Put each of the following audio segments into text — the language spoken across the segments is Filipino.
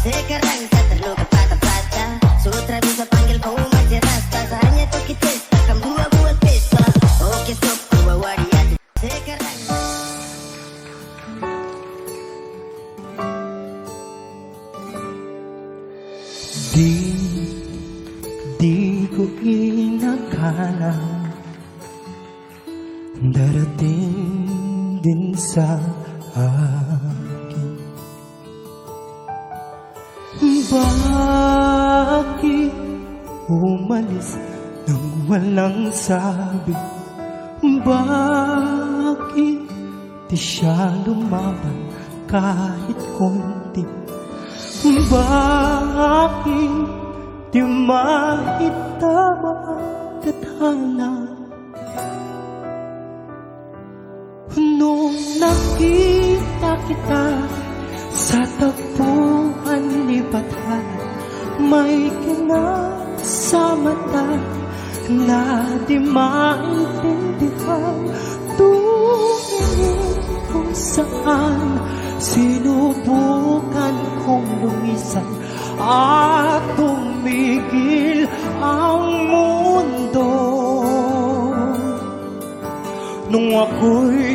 Sekarang saya terluka patah-patah. Sutra bisa panggil kau masih rasta Hanya buat-buat pesta Oke stop, bawa dia Sekarang. Di, di ko inakala Darating din sa akin Bakit umalis nang walang sabi? Bakit di siya lumaban kahit konti? Bakit di makita tadhana Nung nakita kita sa tagpuan May kinang sa mata na di maintindihan. Tumingin kung saan sinubukan kong lumisan At tumigil ang mundo. Nung ako'y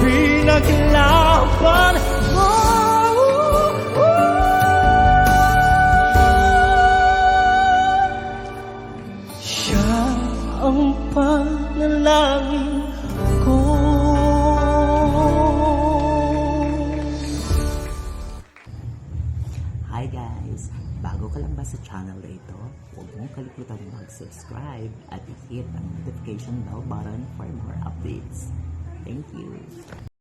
pinaglaban Siya ang panalangin ko Hi guys! Bago ka lang ba channel na ito, huwag mong kalimutan mag-subscribe at i-hit ang notification bell button for more updates. Thank you!